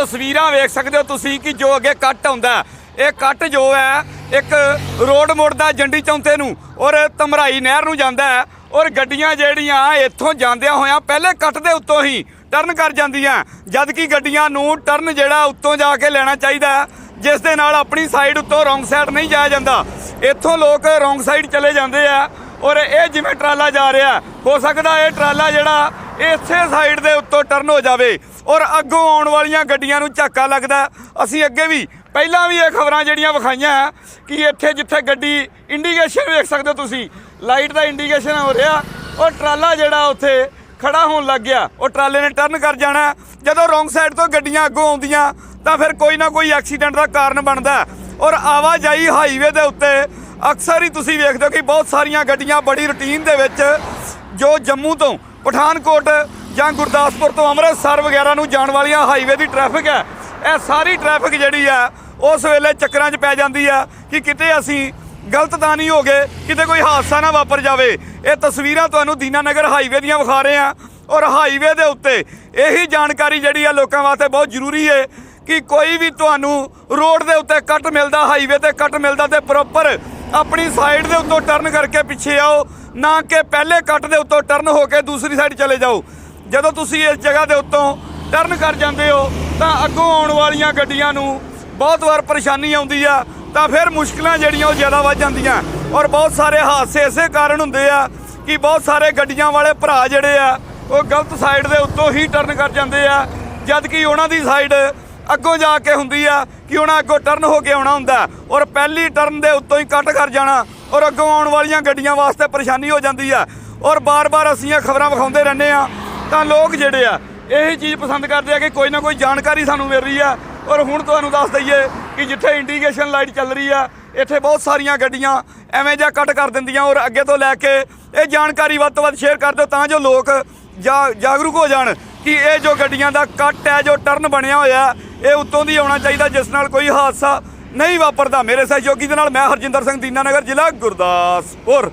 ਤਸਵੀਰਾਂ ਵੇਖ ਸਕਦੇ ਹੋ ਤੁਸੀਂ ਕਿ ਜੋ ਅੱਗੇ ਕੱਟ ਆਉਂਦਾ ਇਹ ਕੱਟ ਜੋ ਹੈ, ਇੱਕ ਰੋਡ ਮੁੜਦਾ ਜੰਡੀ ਚੌਂਤੇ ਨੂੰ ਔਰ ਤਮਰਾਈ ਨਹਿਰ ਨੂੰ ਜਾਂਦਾ ਹੈ ਔਰ ਗੱਡੀਆਂ ਜਿਹੜੀਆਂ ਇੱਥੋਂ ਜਾਂਦਿਆਂ ਹੋਇਆਂ ਪਹਿਲੇ ਕੱਟ ਦੇ ਉੱਤੋਂ ਹੀ ਟਰਨ ਕਰ ਜਾਂਦੀਆਂ ਜਦ ਕਿ ਗੱਡੀਆਂ ਨੂੰ ਟਰਨ ਜਿਹੜਾ ਉੱਤੋਂ ਜਾ ਕੇ ਲੈਣਾ ਚਾਹੀਦਾ ਜਿਸ ਦੇ ਨਾਲ ਆਪਣੀ ਸਾਈਡ ਉੱਤੋਂ ਰੋਂਗ ਸਾਈਡ ਨਹੀਂ ਜਾਇਆ ਜਾਂਦਾ। ਇੱਥੋਂ ਲੋਕ ਰੋਂਗ ਸਾਈਡ ਚਲੇ ਜਾਂਦੇ ਆ ਔਰ ਇਹ ਜਿਵੇਂ ਟਰਾਲਾ ਜਾ ਰਿਹਾ ਹੋ ਸਕਦਾ ਇਹ ਟਰਾਲਾ ਜਿਹੜਾ ਇਸੇ ਸਾਈਡ ਦੇ ਉੱਤੋਂ ਟਰਨ ਹੋ ਜਾਵੇ ਔਰ ਅੱਗੋਂ ਆਉਣ ਵਾਲੀਆਂ ਗੱਡੀਆਂ ਨੂੰ ਝਾਕਾ ਲੱਗਦਾ। ਅਸੀਂ ਅੱਗੇ ਵੀ ਪਹਿਲਾਂ ਵੀ ਇਹ ਖਬਰਾਂ ਜਿਹੜੀਆਂ ਵਿਖਾਈਆਂ ਕਿ ਇੱਥੇ ਜਿੱਥੇ ਗੱਡੀ ਇੰਡੀਕੇਸ਼ਨ ਵੇਖ ਸਕਦੇ ਹੋ ਤੁਸੀਂ ਲਾਈਟ ਦਾ ਇੰਡੀਕੇਸ਼ਨ ਹੋ ਰਿਹਾ ਔਰ ਟਰਾਲਾ ਜਿਹੜਾ ਉੱਥੇ ਖੜਾ ਹੋਣ ਲੱਗ ਗਿਆ। ਉਹ ਟਰਾਲੇ ਨੇ ਟਰਨ ਕਰ ਜਾਣਾ। ਜਦੋਂ ਰੋਂਗ ਸਾਈਡ ਤੋਂ ਗੱਡੀਆਂ ਅੱਗੋਂ ਆਉਂਦੀਆਂ, ਤਾਂ ਫਿਰ ਕੋਈ ਨਾ ਕੋਈ ਐਕਸੀਡੈਂਟ ਦਾ ਕਾਰਨ ਬਣਦਾ। ਔਰ ਆਵਾਜਾਈ ਹਾਈਵੇ ਦੇ ਉੱਤੇ ਅਕਸਰ ਹੀ ਤੁਸੀਂ ਵੇਖਦੇ ਹੋ ਕਿ ਬਹੁਤ ਸਾਰੀਆਂ ਗੱਡੀਆਂ ਬੜੀ ਰੁਟੀਨ ਦੇ ਵਿੱਚ ਜੋ ਜੰਮੂ ਤੋਂ ਪਠਾਨਕੋਟ ਜਾਂ ਗੁਰਦਾਸਪੁਰ ਤੋਂ ਅੰਮ੍ਰਿਤਸਰ ਵਗੈਰਾ ਨੂੰ ਜਾਣ ਵਾਲੀਆਂ ਹਾਈਵੇ ਦੀ ਟ੍ਰੈਫਿਕ ਹੈ। ਇਹ ਸਾਰੀ ਟ੍ਰੈਫਿਕ ਜਿਹੜੀ ਆ ਉਸ ਵੇਲੇ ਚੱਕਰਾਂ 'ਚ ਪੈ ਜਾਂਦੀ ਆ ਕਿ ਕਿਤੇ ਅਸੀਂ ਗਲਤ ਤਾਂ ਨਹੀਂ ਹੋ ਗਏ, ਕਿਤੇ ਕੋਈ ਹਾਦਸਾ ਨਾ ਵਾਪਰ ਜਾਵੇ। ਇਹ ਤਸਵੀਰਾਂ ਤੁਹਾਨੂੰ ਦੀਨਾਨਗਰ ਹਾਈਵੇ ਦੀਆਂ ਵਿਖਾ ਰਹੇ ਆ ਔਰ ਹਾਈਵੇ ਦੇ ਉੱਤੇ ਇਹੀ ਜਾਣਕਾਰੀ ਜਿਹੜੀ ਆ ਲੋਕਾਂ ਵਾਸਤੇ ਬਹੁਤ ਜ਼ਰੂਰੀ ਹੈ ਕਿ ਕੋਈ ਵੀ ਤੁਹਾਨੂੰ ਰੋਡ ਦੇ ਉੱਤੇ ਕੱਟ ਮਿਲਦਾ ਹਾਈਵੇ ਤੇ ਕੱਟ ਮਿਲਦਾ ਤੇ ਪ੍ਰੋਪਰ ਆਪਣੀ ਸਾਈਡ ਦੇ ਉੱਤੋਂ ਟਰਨ ਕਰਕੇ ਪਿੱਛੇ ਆਓ। ਨਾ ਕਿ ਪਹਿਲੇ ਕੱਟ ਦੇ ਉੱਤੋਂ ਟਰਨ ਹੋ ਕੇ ਦੂਸਰੀ ਸਾਈਡ ਚਲੇ ਜਾਓ। ਜਦੋਂ ਤੁਸੀਂ ਇਸ ਜਗ੍ਹਾ ਦੇ ਉੱਤੋਂ ਟਰਨ ਕਰ ਜਾਂਦੇ ਹੋ, ਤਾਂ ਅੱਗੋਂ ਆਉਣ ਵਾਲੀਆਂ ਗੱਡੀਆਂ ਨੂੰ ਬਹੁਤ ਵਾਰ ਪਰੇਸ਼ਾਨੀ ਆਉਂਦੀ ਆ, ਤਾਂ ਫਿਰ ਮੁਸ਼ਕਲਾਂ ਜਿਹੜੀਆਂ ਉਹ ਜ਼ਿਆਦਾ ਵੱਧ ਜਾਂਦੀਆਂ। ਔਰ ਬਹੁਤ ਸਾਰੇ ਹਾਦਸੇ ਇਸੇ ਕਾਰਨ ਹੁੰਦੇ ਆ ਕਿ ਬਹੁਤ ਸਾਰੇ ਗੱਡੀਆਂ ਵਾਲੇ ਭਰਾ ਜਿਹੜੇ ਆ, ਉਹ ਗਲਤ ਸਾਈਡ ਦੇ ਉੱਤੋਂ ਹੀ ਟਰਨ ਕਰ ਜਾਂਦੇ ਆ। ਜਦ ਕਿ ਉਹਨਾਂ ਦੀ ਸਾਈਡ ਅੱਗੋਂ ਜਾ ਕੇ ਹੁੰਦੀ ਆ ਕਿ ਉਹਨਾਂ ਅੱਗੋਂ ਟਰਨ ਹੋ ਕੇ ਆਉਣਾ ਹੁੰਦਾ। ਔਰ ਪਹਿਲੀ ਟਰਨ ਦੇ ਉੱਤੋਂ ਹੀ ਕੱਟ ਕਰ ਜਾਣਾ। ਔਰ ਅੱਗੋਂ ਆਉਣ ਵਾਲੀਆਂ ਗੱਡੀਆਂ ਵਾਸਤੇ ਪਰੇਸ਼ਾਨੀ ਹੋ ਜਾਂਦੀ ਆ। ਔਰ ਬਾਰ-ਬਾਰ ਅਸੀਂ ਇਹ ਖਬਰਾਂ ਵਿਖਾਉਂਦੇ ਰਹਿੰਦੇ ਆ। ਤਾਂ ਲੋਕ ਜਿਹੜੇ ਆ, ਇਹੀ ਚੀਜ਼ ਪਸੰਦ ਕਰਦੇ ਆ ਕਿ ਕੋਈ ਨਾ ਕੋਈ ਜਾਣਕਾਰੀ ਸਾਨੂੰ ਮਿਲ ਰਹੀ ਆ। ਔਰ ਹੁਣ ਤੁਹਾਨੂੰ ਦੱਸ ਦਈਏ ਕਿ ਜਿੱਥੇ ਇੰਡੀਕੇਸ਼ਨ ਲਾਈਟ ਚੱਲ ਰਹੀ ਆ, ਇੱਥੇ ਬਹੁਤ ਸਾਰੀਆਂ ਗੱਡੀਆਂ ਐਵੇਂ ਜਿਹਾ ਕੱਟ ਕਰ ਦਿੰਦੀਆਂ ਔਰ ਅੱਗੇ ਤੋਂ ਲੈ ਕੇ ਇਹ ਜਾਣਕਾਰੀ ਵੱਧ ਤੋਂ ਵੱਧ ਸ਼ੇਅਰ ਕਰ ਦਿਓ ਤਾਂ ਜੋ ਲੋਕ ਜਾ- ਜਾਗਰੂਕ ਹੋ ਜਾਣ ਕਿ ਇਹ ਜੋ ਗੱਡੀਆਂ ਦਾ ਕੱਟ ਹੈ, ਜੋ ਟਰਨ ਬਣਿਆ ਹੋਇਆ, ਇਹ ਉੱਤੋਂ ਦੀ ਆਉਣਾ ਚਾਹੀਦਾ, ਜਿਸ ਨਾਲ ਕੋਈ ਹਾਦਸਾ ਨਹੀਂ ਵਾਪਰਦਾ ਮੇਰੇ ਸਹਿਯੋਗੀ ਦੇ ਨਾਲ ਮੈਂ ਹਰਜਿੰਦਰ ਸਿੰਘ ਦੀਨਾਨਗਰ ਜ਼ਿਲ੍ਹਾ ਗੁਰਦਾਸਪੁਰ।